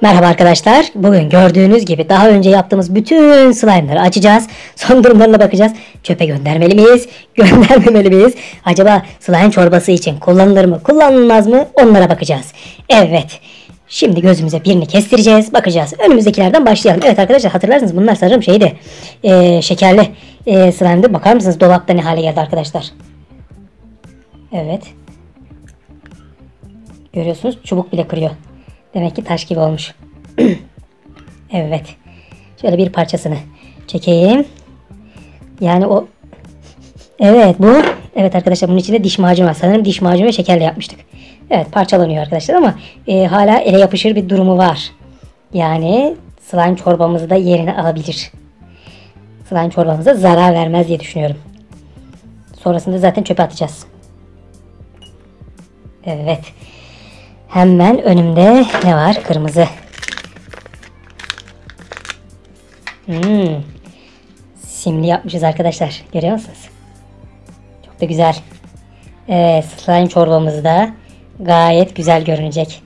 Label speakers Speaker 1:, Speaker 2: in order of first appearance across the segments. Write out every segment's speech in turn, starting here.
Speaker 1: Merhaba arkadaşlar. Bugün gördüğünüz gibi daha önce yaptığımız bütün slime'ları açacağız. Son durumlarına bakacağız. Çöpe göndermeli miyiz? Göndermemeli miyiz? Acaba slime çorbası için kullanılır mı? Kullanılmaz mı? Onlara bakacağız. Evet. Şimdi gözümüze birini kestireceğiz. Bakacağız. Önümüzdekilerden başlayalım. Evet arkadaşlar hatırlarsınız bunlar sanırım şeydi. Ee, şekerli e, slime'dı. Bakar mısınız dolapta ne hale geldi arkadaşlar? Evet. Görüyorsunuz çubuk bile kırıyor. Demek ki taş gibi olmuş. evet. Şöyle bir parçasını çekeyim. Yani o Evet bu Evet arkadaşlar bunun içinde diş macunu var. Sanırım diş macunu ve şekerle yapmıştık. Evet parçalanıyor arkadaşlar ama e, hala ele yapışır bir durumu var. Yani slime çorbamızı da yerine alabilir. Slime çorbamıza zarar vermez diye düşünüyorum. Sonrasında zaten çöpe atacağız. Evet. Hemen önümde ne var? Kırmızı. Hmm. Simli yapmışız arkadaşlar. Görüyor musunuz? Çok da güzel. Evet, slime çorbamız da gayet güzel görünecek.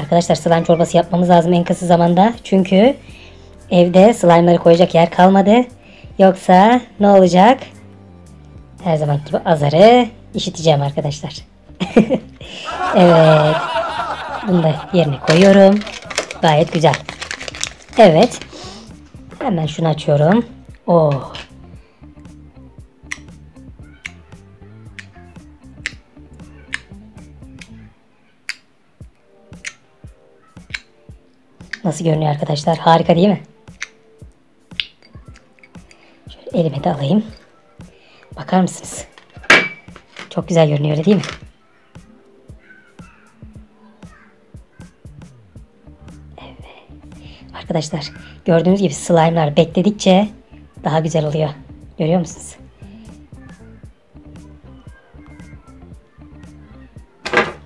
Speaker 1: Arkadaşlar slime çorbası yapmamız lazım en kısa zamanda. Çünkü evde slime'ları koyacak yer kalmadı. Yoksa ne olacak? Her zaman gibi azarı işiteceğim arkadaşlar. evet. Bunu da yerine koyuyorum. Gayet güzel. Evet. Hemen şunu açıyorum. Oh. Nasıl görünüyor arkadaşlar? Harika değil mi? Şöyle elime de alayım. Bakar mısınız? Çok güzel görünüyor değil mi? Arkadaşlar gördüğünüz gibi slime'lar bekledikçe daha güzel oluyor. Görüyor musunuz?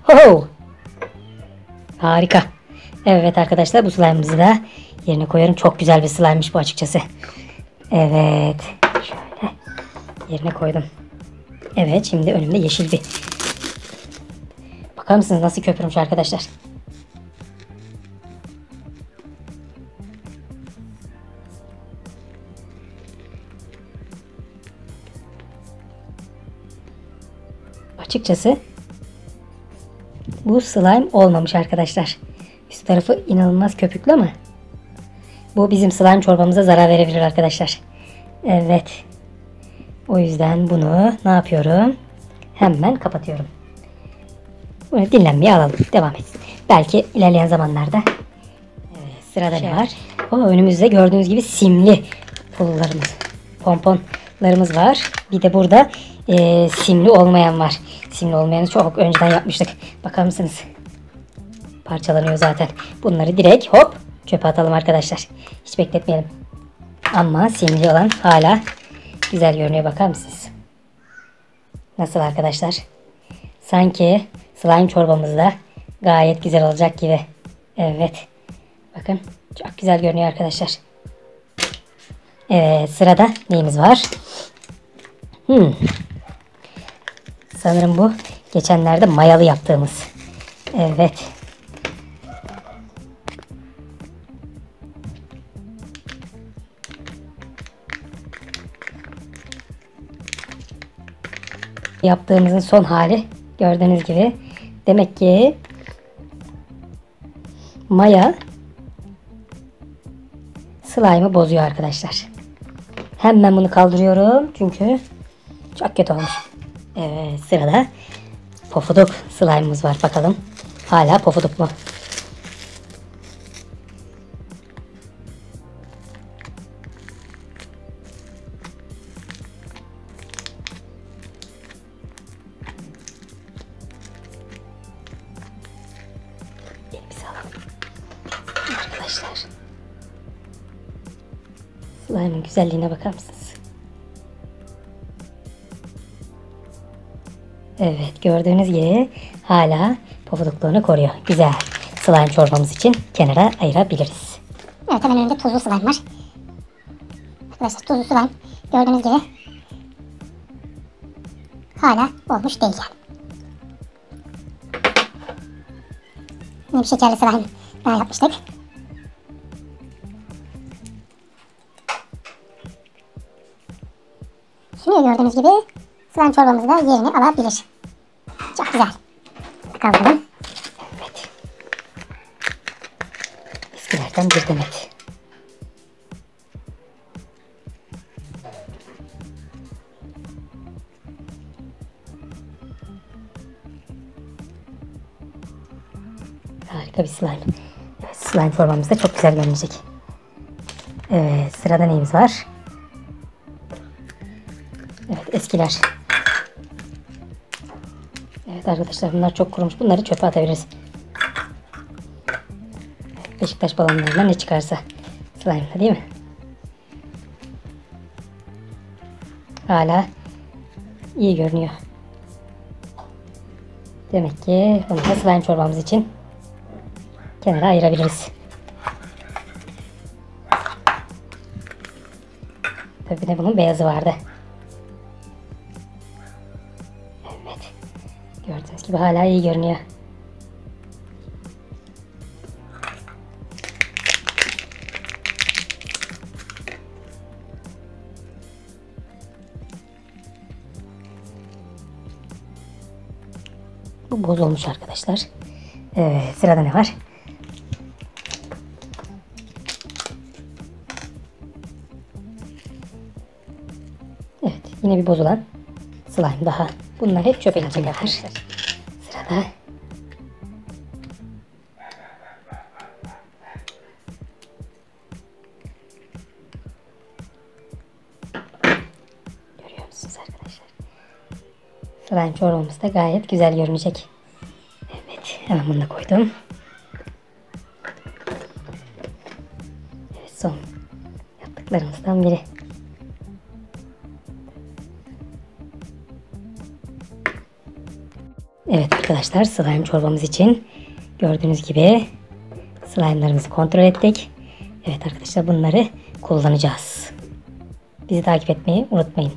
Speaker 1: Ho! Harika. Evet arkadaşlar bu slime'ımızı da yerine koyarım. Çok güzel bir slime'mış bu açıkçası. Evet. Şöyle yerine koydum. Evet şimdi önümde yeşil bir. Bakar mısınız nasıl köpürmüş arkadaşlar? Açıkçası bu slime olmamış arkadaşlar. Üst tarafı inanılmaz köpüklü ama bu bizim slime çorbamıza zarar verebilir arkadaşlar. Evet. O yüzden bunu ne yapıyorum? Hemen kapatıyorum. Bunu dinlenmeye alalım. Devam etsin. Belki ilerleyen zamanlarda evet, sırada şey. ne var? O önümüzde gördüğünüz gibi simli pullarımız, pomponlarımız var. Bir de burada e, simli olmayan var. Simli olmayanı çok önceden yapmıştık. Bakar mısınız? Parçalanıyor zaten. Bunları direkt hop çöpe atalım arkadaşlar. Hiç bekletmeyelim. Ama simli olan hala güzel görünüyor. Bakar mısınız? Nasıl arkadaşlar? Sanki slime çorbamız da gayet güzel olacak gibi. Evet. Bakın çok güzel görünüyor arkadaşlar. Evet sırada neyimiz var? Hmm. Sanırım bu geçenlerde mayalı yaptığımız. Evet. Yaptığımızın son hali gördüğünüz gibi. Demek ki maya slime'ı bozuyor arkadaşlar. Hemen bunu kaldırıyorum çünkü çok kötü olmuş. Evet sırada pofuduk slime'ımız var bakalım. Hala pofuduk mu? Slime'ın güzelliğine bakar mısınız? Evet gördüğünüz gibi hala pofudukluğunu koruyor. Güzel. Slime çorbamız için kenara ayırabiliriz.
Speaker 2: Evet hemen önümde tuzlu slime var. Arkadaşlar tuzlu slime gördüğünüz gibi hala olmuş değil yani. Yine bir şekerli slime daha yapmıştık. Suyu gördüğünüz gibi slime çorbamız da yerini alabilir. Kaldıralım.
Speaker 1: Evet. Eskilerden bir demet. Harika bir slime. Evet, slime formamız da çok güzel görünecek. Evet, sırada neyimiz var? Evet, eskiler. Evet arkadaşlar bunlar çok kurumuş. Bunları çöpe atabiliriz. Beşiktaş balonlarından ne çıkarsa. Slime'la değil mi? Hala iyi görünüyor. Demek ki bunu da slime çorbamız için kenara ayırabiliriz. Tabii de bunun beyazı vardı. Gördüğünüz gibi hala iyi görünüyor. Bu bozulmuş arkadaşlar. Evet, sırada ne var? Evet, yine bir bozulan slime daha. Bunlar hep çöpe gidecek arkadaşlar. Görüyor musunuz arkadaşlar? Slime çorbamız da gayet güzel görünecek. Evet, hemen bunu da koydum. Evet, son yaptıklarımızdan biri. Evet arkadaşlar slime çorbamız için gördüğünüz gibi slime'larımızı kontrol ettik. Evet arkadaşlar bunları kullanacağız. Bizi takip etmeyi unutmayın.